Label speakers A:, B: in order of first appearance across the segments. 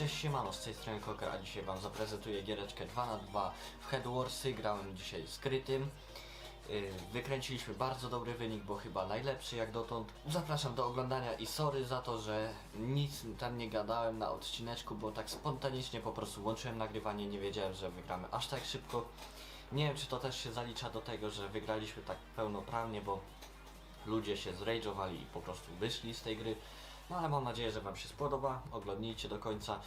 A: Cześć siemano, z tej strony Koker, a dzisiaj wam zaprezentuję giereczkę 2 na 2 w Head Warsy, grałem dzisiaj skrytym. Yy, Wykręciliśmy bardzo dobry wynik, bo chyba najlepszy jak dotąd. Zapraszam do oglądania i sorry za to, że nic tam nie gadałem na odcineczku, bo tak spontanicznie po prostu łączyłem nagrywanie, nie wiedziałem, że wygramy aż tak szybko. Nie wiem, czy to też się zalicza do tego, że wygraliśmy tak pełnoprawnie, bo ludzie się zrage'owali i po prostu wyszli z tej gry. No ale mam nadzieję, że Wam się spodoba. Oglądnijcie do końca,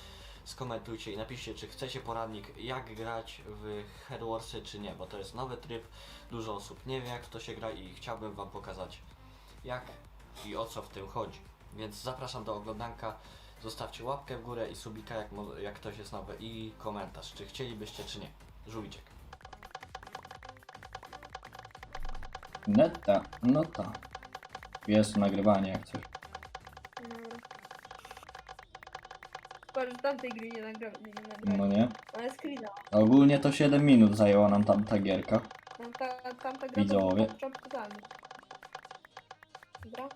A: skomentujcie i napiszcie, czy chcecie poradnik, jak grać w Headwarsy, czy nie, bo to jest nowy tryb. Dużo osób nie wie, jak w to się gra i chciałbym Wam pokazać, jak i o co w tym chodzi. Więc zapraszam do oglądanka. Zostawcie łapkę w górę i subika, jak, jak ktoś jest nowy, i komentarz, czy chcielibyście, czy nie. Żółwiczek.
B: Neta, no ta. Jest nagrywanie jak coś.
C: Chyba, że tamtej gry nie nagrałem.
B: No nie?
C: Ale screena.
B: Ogólnie to 7 minut zajęła nam tam ta gierka.
C: Tamta, tamta gra
B: Widzowie.
C: to początku mnie. Dobra.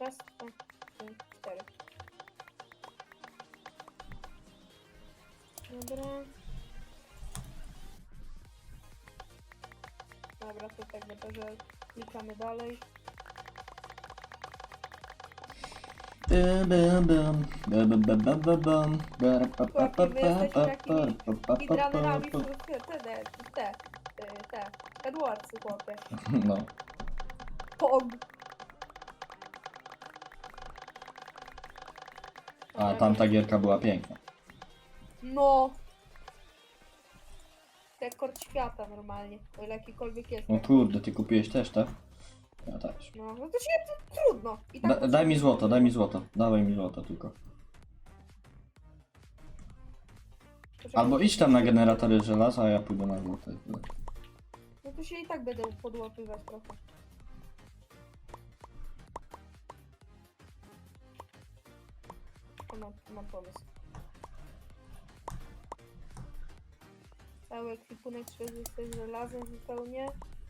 C: Raz, dwa, trzy, cztery. Dobra. Dobra, to tak będę, że klikamy dalej. Chłopie, my jesteśmy
B: pa,
C: takimi
B: pa, pa, pa, pa,
C: Speedrunnerami
B: pa.
C: w te, te, te, te, te, te, Edwardsy, chłopie.
B: No.
C: Pog.
B: A tamta gierka była piękna.
C: No. Rekord świata normalnie, o ile jakikolwiek jest.
B: O kurde, ty kupiłeś też, tak? Ja też.
C: No, no to się to trudno. I tak
B: Da, daj mi złoto, daj mi złoto. Dawaj mi złoto tylko. Albo idź tam na generatory żelaza, a ja pójdę na złoto.
C: No to się i tak będę podłapywać trochę. To mam, mam pomysł. Cały ekwipunek z żelazem zupełnie.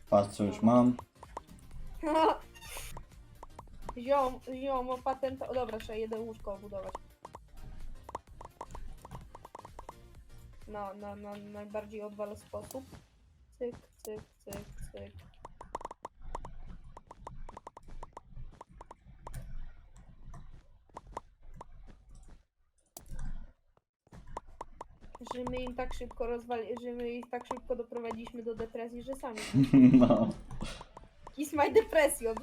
B: Patrz co już mam.
C: Ziom, ziom, patent. O dobra, trzeba jeden łóżko obudować. Na, na, na najbardziej odwal sposób. Cyk, cyk, cyk, cyk. Że my im tak szybko rozwali, że my ich tak szybko doprowadziliśmy do depresji, że sami.
B: No.
C: Kiss my depression.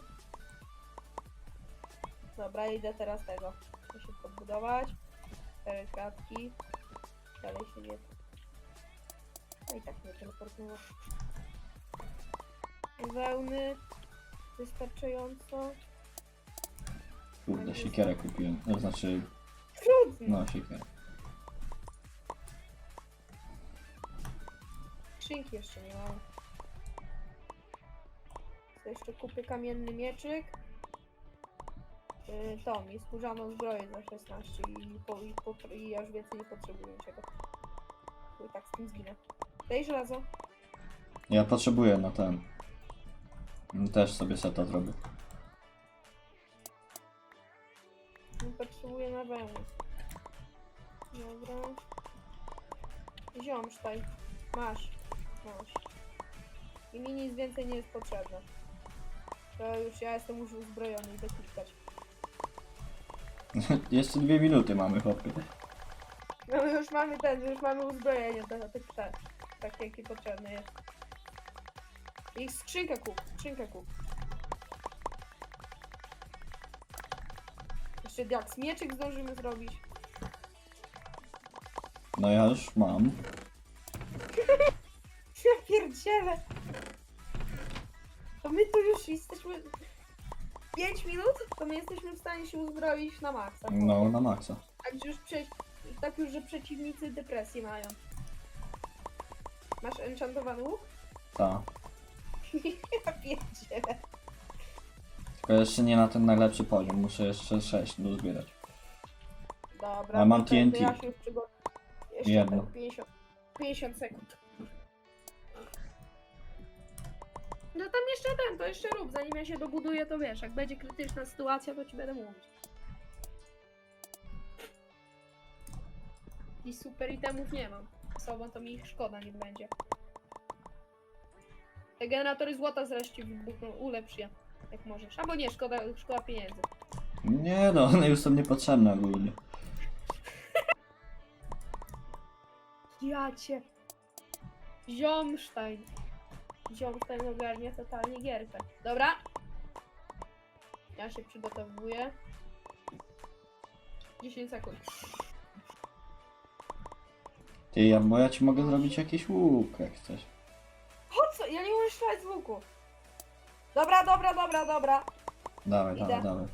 C: Dobra, idę teraz tego. Muszę podbudować. Cztery kratki. Dalej się nie... No i tak mnie teleportnęło. Wełny. Wystarczająco.
B: Kurde, siekierę kupiłem. To znaczy,
C: Trudno.
B: no siekierę.
C: Skrzynki jeszcze nie mam. To jeszcze kupię kamienny mieczyk. Yy, to mi skórzaną zbroję za 16 i, po, i, po, i już więcej nie potrzebuję niczego. Bo i tak z tym zginę. Daj żelazo.
B: Ja potrzebuję na ten. Też sobie seta zrobię.
C: Nie potrzebuję na wełnę. Dobra. Ziom sztaj. Masz. Masz. I mi nic więcej nie jest potrzebne. To już ja jestem już uzbrojony, idę klikać.
B: Jeszcze dwie minuty mamy, chłopie.
C: No już mamy ten, już mamy uzbrojenie, te, te, te, takie jakie potrzebne jest. I skrzynkę kup, skrzynkę kup. Jeszcze jak mieczyk zdążymy zrobić.
B: No ja już mam.
C: Ja pierdzielę. To my tu już jesteśmy... 5 minut, to my jesteśmy w stanie się uzbroić na maksa.
B: No, na maksa.
C: Tak już, prze... tak już, że przeciwnicy depresję mają. Masz enchantowany łuk?
B: Ta.
C: ja pierdzielę.
B: Tylko jeszcze nie na ten najlepszy poziom. Muszę jeszcze 6 dozbierać.
C: Dobra,
B: Ale mam
C: to ten- to
B: TNT.
C: Ja się już przygotuję. Jeszcze
B: Jedno.
C: tak 50, 50 sekund. No tam jeszcze ten, to jeszcze rób, zanim ja się dobuduję, to wiesz, jak będzie krytyczna sytuacja, to ci będę mówić. I super itemów nie mam. Sobą to mi ich szkoda nie będzie. Te generatory złota zresztą wybuchną, ulepsz je, jak możesz. Albo nie, szkoda, szkoda pieniędzy.
B: Nie no, one już są niepotrzebne ogólnie.
C: Ja cię. Ziomstein. Ziomstein ogarnia totalnie gierkę. Dobra. Ja się przygotowuję. 10 sekund.
B: Ty, ja, bo ja ci mogę zrobić jakiś łuk, jak chcesz.
C: Po co? Ja nie umiem strzelać z łuku. Dobra, dobra, dobra, dobra.
B: Dawaj,
C: Idę.
B: dawaj, dawaj.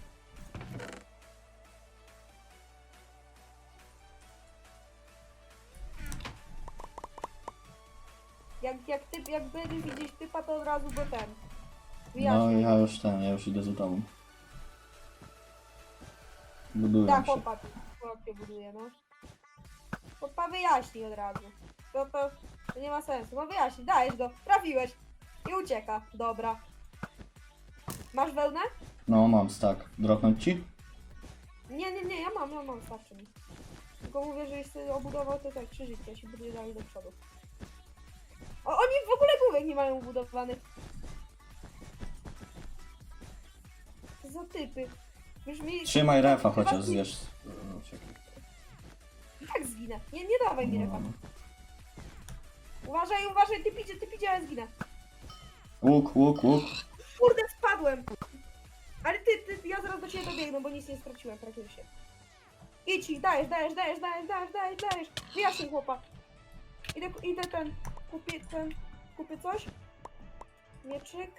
C: Jak, jak, typ, jak będziesz widzieć typa, to od razu go ten.
B: No ja już ten, ja już idę za tobą. Buduję
C: Tak,
B: się.
C: chłopak. Chłopak się buduje, no. Chłopa wyjaśni od razu. To, to, to nie ma sensu. No wyjaśnij, dajesz go, trafiłeś. I ucieka. Dobra. Masz wełnę?
B: No mam stack. Dropnąć ci?
C: Nie, nie, nie, ja mam, ja mam, starczy mi. Tylko mówię, że jeśli obudował, to tak, trzy życia, się buduje dalej do przodu. O, oni w ogóle główek nie mają ubudowanych. Co za typy. Już mi...
B: Trzymaj refa chociaż zjesz. No, czekaj.
C: Jak zginę? Nie, nie dawaj mi refa.
B: No.
C: Uważaj, uważaj, ty idzie, ty idzie, ale zginę.
B: Łuk, łuk, łuk.
C: Kurde, spadłem! Ale ty, ty, ja zaraz do ciebie dobiegnę, bo nic nie straciłem praktycznie. Idź, idź, dajesz, dajesz, dajesz, dajesz, dajesz, dajesz, dajesz. Wyjaśnij chłopa. Idę, idę ten, kupię ten, kupię coś. Mieczyk.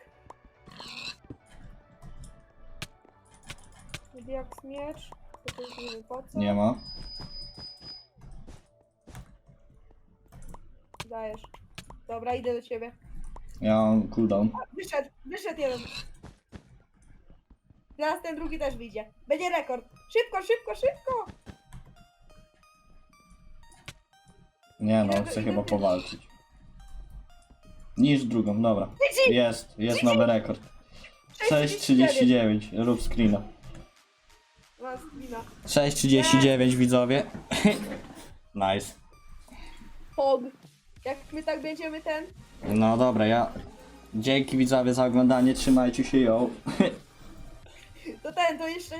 C: Jak miecz. To już nie wiem po co.
B: Nie ma.
C: Dajesz. Dobra, idę do ciebie.
B: Ja mam cooldown.
C: A, wyszedł, wyszedł jeden. Zaraz ten drugi też wyjdzie. Będzie rekord. Szybko, szybko, szybko!
B: Nie no, chcę chyba powalczyć. Niż drugą, dobra. Jest, jest nowy rekord. 6.39, rób screena.
C: Ma screena.
B: 6.39 widzowie. nice.
C: Pog. Jak my tak będziemy ten...
B: No dobra, ja... Dzięki widzowie za oglądanie, trzymajcie się ją.
C: To ten, to jeszcze